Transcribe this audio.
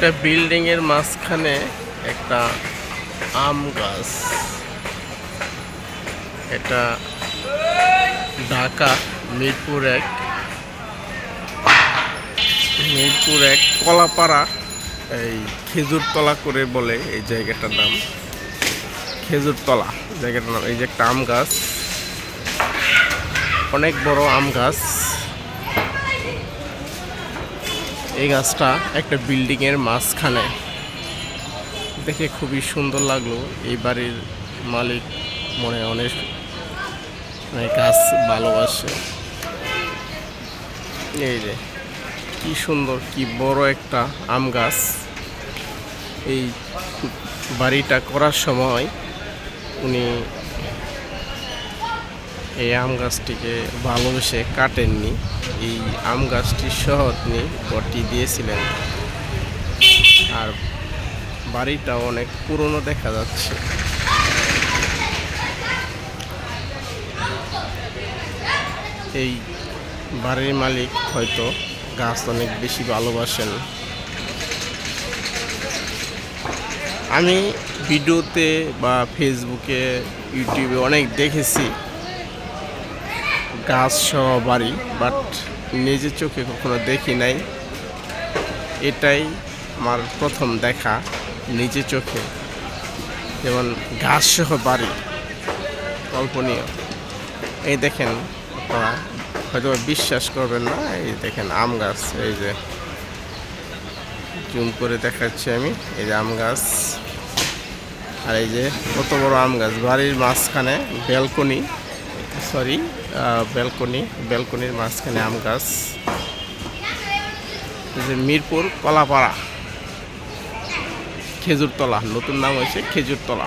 একটা বিল্ডিং এর মাঝখানে একটা আম গাছ। এটা ঢাকা মিরপুর এক। মিরপুর এক কলাপাড়া, এই খেজুরতলা করে বলে এই জায়গাটার নাম। খেজুরতলা, জায়গাটার নাম। এই যে একটা আম গাছ। অনেক বড় আম গাছ। এই গাছটা একটা বিল্ডিং এর মাঝখানে। দেখে খুবই সুন্দর লাগল। এই বাড়ির মালিক মনে অনেক মানে গাছ ভালোবাসে। এই যে, কি সুন্দর, কি বড় একটা আম গাছ। এই বাড়িটা করার সময় উনি এই আম গাছটিকে ভালোবেসে কাটেননি। এই আম গাছটির সহ তিনি গড়টি দিয়েছিলেন। আর বাড়িটা অনেক পুরনো দেখা যাচ্ছে। এই বাড়ির মালিক হয়তো গাছ অনেক বেশি ভালোবাসেন। আমি ভিডিওতে বা ফেসবুকে ইউটিউবে অনেক দেখেছি। গাছ সহ বাড়ি বাট নিজের চোখে কখনো দেখি নাই। এটাই আমার প্রথম দেখা, নিজে চোখে। যেমন গাছ সহ বাড়ি, কল্পনীয়। এই দেখেন আপনারা হয়তো বিশ্বাস করবেন না, এই দেখেন আম গাছ, এই যে। জুম করে দেখাচ্ছি আমি, এই যে আম গাছ। আর এই যে কত বড় আম গাছ, বাড়ির মাঝখানে ব্যালকনি। সরি ব্যালকনি ব্যালকনির মাঝখানে আম গাছ। যে মিরপুর কলাপাড়া খেজুরতলা নতুন নাম হয়েছে খেজুরতলা।